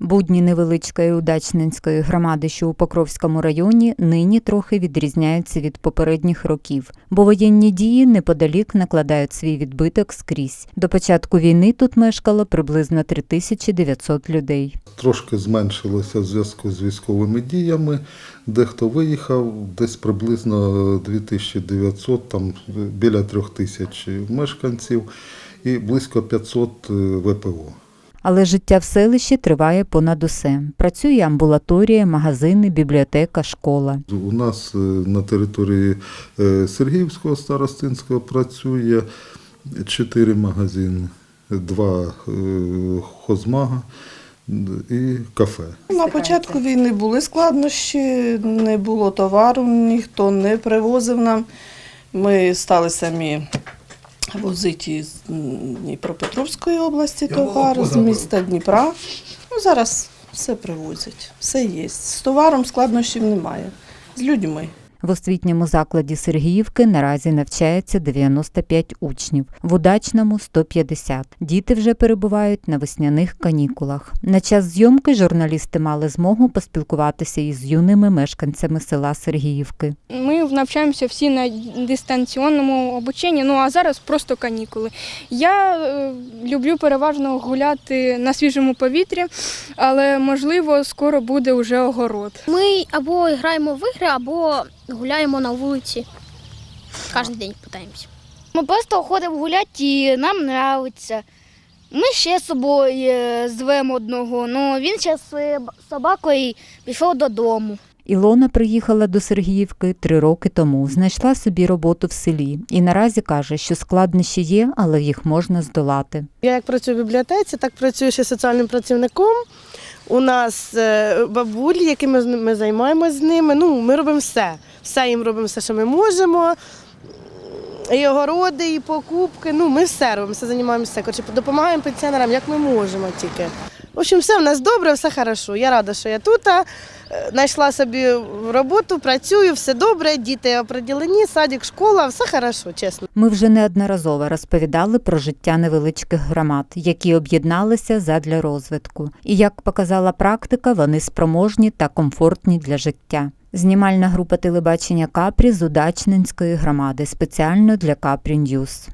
Будні невеличкої удачненської громади, що у Покровському районі, нині трохи відрізняються від попередніх років, бо воєнні дії неподалік накладають свій відбиток скрізь. До початку війни тут мешкало приблизно 3900 людей. Трошки зменшилося в зв'язку з військовими діями. Дехто виїхав, десь приблизно 2900, там біля 3000 мешканців і близько 500 ВПО. Але життя в селищі триває понад усе. Працює амбулаторія, магазини, бібліотека, школа. У нас е, на території е, Сергіївського старостинського працює чотири магазини, два е, хозмага і кафе. На початку війни були складнощі, не було товару, ніхто не привозив нам. Ми стали самі возити із Дніпропетровської області товар, з міста Дніпра. Ну, зараз все привозять, все є. З товаром складнощів немає, з людьми. В освітньому закладі Сергіївки наразі навчається 95 учнів, в удачному 150. Діти вже перебувають на весняних канікулах. На час зйомки журналісти мали змогу поспілкуватися із юними мешканцями села Сергіївки. Ми навчаємося всі на дистанційному обученні, ну а зараз просто канікули. Я е, люблю переважно гуляти на свіжому повітрі, але можливо скоро буде вже огород. Ми або граємо в ігри, або гуляємо на вулиці. Кожен день питаємося. Ми просто ходимо гуляти і нам подобається. Ми ще з собою е, звемо одного, ну він ще з собакою пішов додому. Ілона приїхала до Сергіївки три роки тому, знайшла собі роботу в селі і наразі каже, що складнощі є, але їх можна здолати. Я як працюю в бібліотеці, так працюю ще соціальним працівником. У нас е, бабулі, якими ми займаємося з ними. Ну, ми робимо все. Все їм робимо, все, що ми можемо. І огороди, і покупки. Ну, ми все робимо, все займаємося. Коротше, допомагаємо пенсіонерам, як ми можемо тільки. В общем, все в нас добре, все хорошо. Я рада, що я тут. Знайшла собі роботу, працюю, все добре, діти оприділені, садик, школа, все хорошо, чесно. Ми вже неодноразово розповідали про життя невеличких громад, які об'єдналися задля розвитку. І як показала практика, вони спроможні та комфортні для життя. Знімальна група телебачення Капрі з Удачненської громади спеціально для Капрі Ньюз.